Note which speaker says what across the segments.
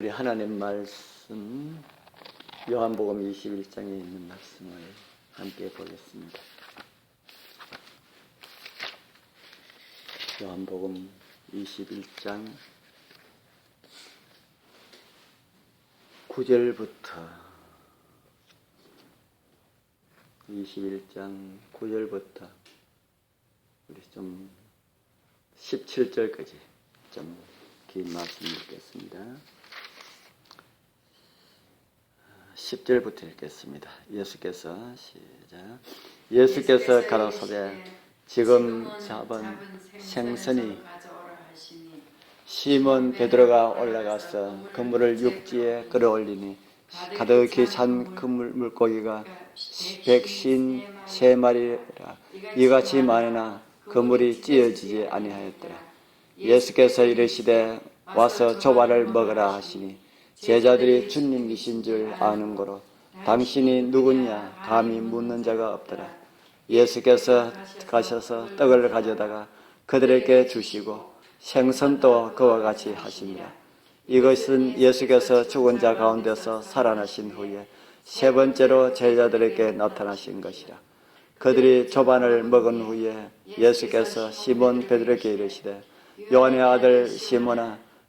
Speaker 1: 우리 하나님 말씀 요한복음 21장에 있는 말씀을 함께 보겠습니다. 요한복음 21장 9절부터 21장 9절부터 우리 좀 17절까지 좀 긴 말씀 읽겠습니다. 10절부터 읽겠습니다. 예수께서 시작. 예수께서 가라사대 지금 잡은 생선이 시몬 베드로가 올라가서 그물을 육지에 끌어올리니 가득히 찬 그물 물고기가 백신 세 마리라. 이같이 많으나 그물이 찢어지지 아니하였더라. 예수께서 이르시되 와서 조발을 먹으라 하시니 제자들이 주님이신 줄 아는 거로 당신이 누구냐 감히 묻는 자가 없더라. 예수께서 가셔서 떡을 가져다가 그들에게 주시고 생선도 그와 같이 하시니라 이것은 예수께서 죽은 자 가운데서 살아나신 후에 세 번째로 제자들에게 나타나신 것이라. 그들이 조반을 먹은 후에 예수께서 시몬 베드로에게 이르시되 요한의 아들 시몬아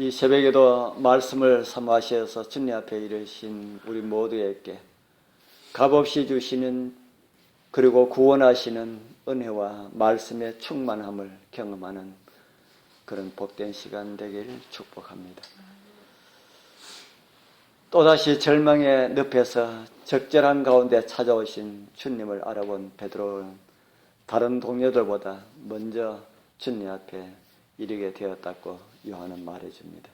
Speaker 1: 이 새벽에도 말씀을 삼하셔서 주님 앞에 이르신 우리 모두에게 값없이 주시는 그리고 구원하시는 은혜와 말씀의 충만함을 경험하는 그런 복된 시간 되기를 축복합니다. 또다시 절망의 늪에서 적절한 가운데 찾아오신 주님을 알아본 베드로는 다른 동료들보다 먼저 주님 앞에 이르게 되었다고 요한은 말해줍니다.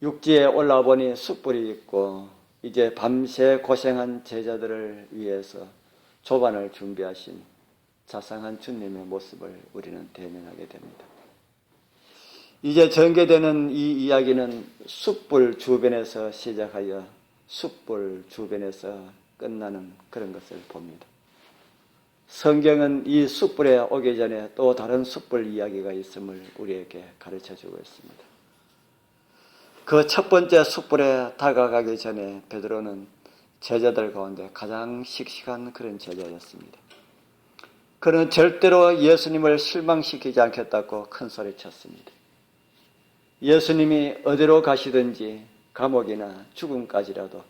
Speaker 1: 육지에 올라와 보니 숯불이 있고 이제 밤새 고생한 제자들을 위해서 조반을 준비하신 자상한 주님의 모습을 우리는 대면하게 됩니다. 이제 전개되는 이 이야기는 숯불 주변에서 시작하여 숯불 주변에서 끝나는 그런 것을 봅니다. 성경은 이 숯불에 오기 전에 또 다른 숯불 이야기가 있음을 우리에게 가르쳐 주고 있습니다. 그 첫 번째 숯불에 다가가기 전에 베드로는 제자들 가운데 가장 씩씩한 그런 제자였습니다. 그는 절대로 예수님을 실망시키지 않겠다고 큰 소리 쳤습니다. 예수님이 어디로 가시든지 감옥이나 죽음까지라도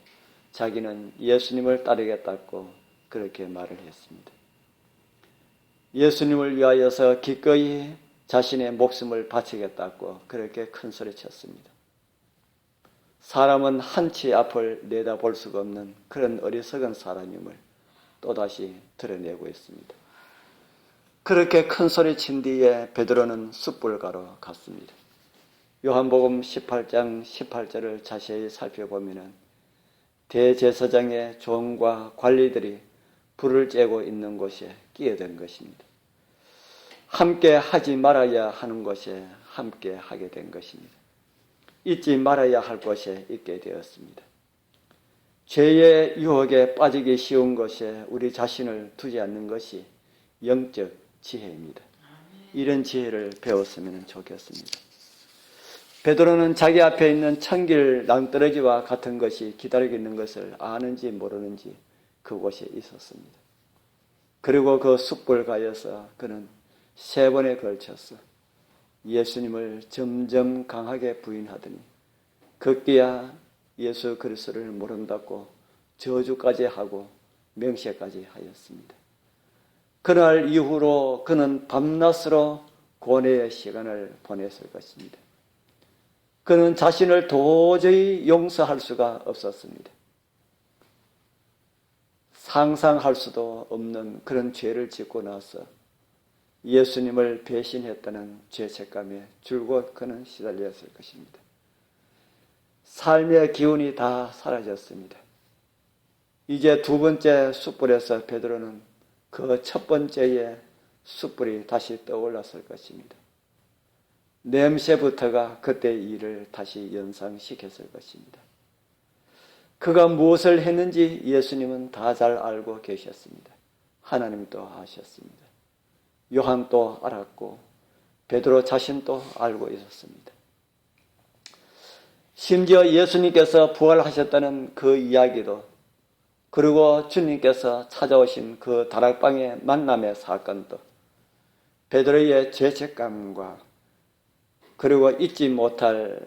Speaker 1: 자기는 예수님을 따르겠다고 그렇게 말을 했습니다. 예수님을 위하여서 기꺼이 자신의 목숨을 바치겠다고 그렇게 큰 소리 쳤습니다. 사람은 한치 앞을 내다볼 수가 없는 그런 어리석은 사람임을 또다시 드러내고 있습니다. 그렇게 큰 소리 친 뒤에 베드로는 숯불 가로 갔습니다. 요한복음 18장 18절을 자세히 살펴보면 대제사장의 종과 관리들이 불을 쬐고 있는 곳에 끼어든 것입니다. 함께 하지 말아야 하는 곳에 함께 하게 된 것입니다. 잊지 말아야 할 곳에 있게 되었습니다. 죄의 유혹에 빠지기 쉬운 곳에 우리 자신을 두지 않는 것이 영적 지혜입니다. 이런 지혜를 배웠으면 좋겠습니다. 베드로는 자기 앞에 있는 천길 낭떠러지와 같은 것이 기다리고 있는 것을 아는지 모르는지 그곳에 있었습니다. 그리고 그 숯불 가여서 그는 세 번에 걸쳐서 예수님을 점점 강하게 부인하더니 급기야 예수 그리스도를 모른다고 저주까지 하고 명시까지 하였습니다. 그날 이후로 그는 밤낮으로 고뇌의 시간을 보냈을 것입니다. 그는 자신을 도저히 용서할 수가 없었습니다. 상상할 수도 없는 그런 죄를 짓고 나서 예수님을 배신했다는 죄책감에 줄곧 그는 시달렸을 것입니다. 삶의 기운이 다 사라졌습니다. 이제 두 번째 숯불에서 베드로는 그 첫 번째의 숯불이 다시 떠올랐을 것입니다. 냄새부터가 그때 일을 다시 연상시켰을 것입니다. 그가 무엇을 했는지 예수님은 다 잘 알고 계셨습니다. 하나님도 아셨습니다. 요한도 알았고 베드로 자신도 알고 있었습니다. 심지어 예수님께서 부활하셨다는 그 이야기도 그리고 주님께서 찾아오신 그 다락방의 만남의 사건도 베드로의 죄책감과 그리고 잊지 못할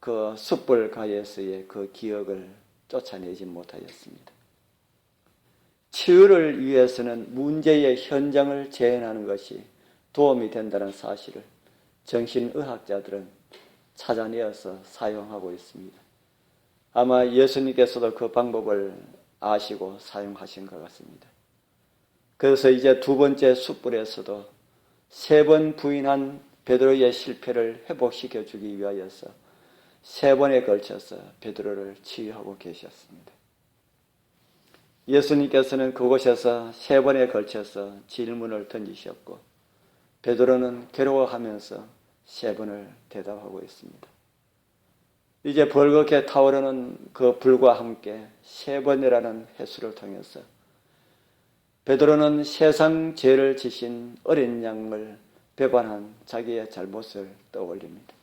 Speaker 1: 그 숯불 가에서의 그 기억을 쫓아내지 못하였습니다. 치유를 위해서는 문제의 현장을 재현하는 것이 도움이 된다는 사실을 정신의학자들은 찾아내어서 사용하고 있습니다. 아마 예수님께서도 그 방법을 아시고 사용하신 것 같습니다. 그래서 이제 두 번째 숯불에서도 세 번 부인한 베드로의 실패를 회복시켜 주기 위하여서 세 번에 걸쳐서 베드로를 치유하고 계셨습니다. 예수님께서는 그곳에서 세 번에 걸쳐서 질문을 던지셨고 베드로는 괴로워하면서 세 번을 대답하고 있습니다. 이제 벌겋게 타오르는 그 불과 함께 세 번이라는 횟수를 통해서 베드로는 세상 죄를 지신 어린 양을 배반한 자기의 잘못을 떠올립니다.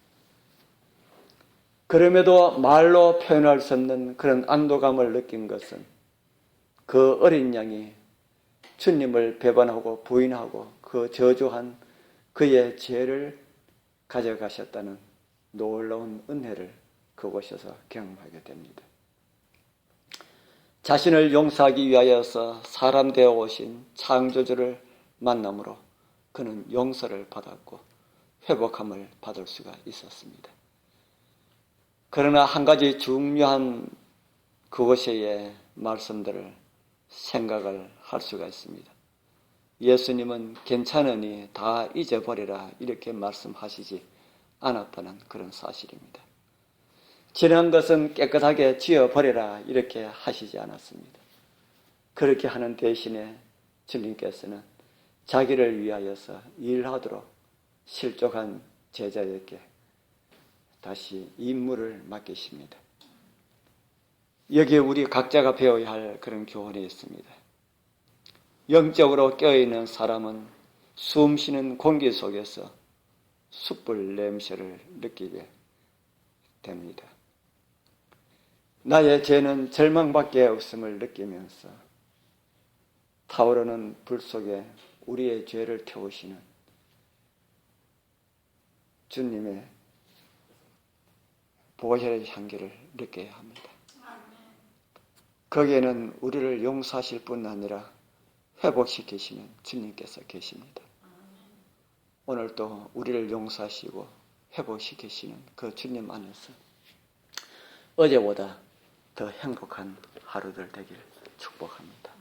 Speaker 1: 그럼에도 말로 표현할 수 없는 그런 안도감을 느낀 것은 그 어린 양이 주님을 배반하고 부인하고 그 저주한 그의 죄를 가져가셨다는 놀라운 은혜를 그곳에서 경험하게 됩니다. 자신을 용서하기 위하여서 사람 되어 오신 창조주를 만남으로 그는 용서를 받았고 회복함을 받을 수가 있었습니다. 그러나 한 가지 중요한 그것의 말씀들을 생각을 할 수가 있습니다. 예수님은 괜찮으니 다 잊어버리라 이렇게 말씀하시지 않았다는 그런 사실입니다. 지난 것은 깨끗하게 지어버리라 이렇게 하시지 않았습니다. 그렇게 하는 대신에 주님께서는 자기를 위하여서 일하도록 실족한 제자에게 다시 임무를 맡기십니다. 여기에 우리 각자가 배워야 할 그런 교훈이 있습니다. 영적으로 깨어있는 사람은 숨 쉬는 공기 속에서 숯불 냄새를 느끼게 됩니다. 나의 죄는 절망밖에 없음을 느끼면서 타오르는 불 속에 우리의 죄를 태우시는 주님의 보혈의 향기를 느껴야 합니다. 거기에는 우리를 용서하실 뿐 아니라 회복시키시는 주님께서 계십니다. 오늘 또 우리를 용서하시고 회복시키시는 그 주님 안에서 어제보다 더 행복한 하루들 되길 축복합니다.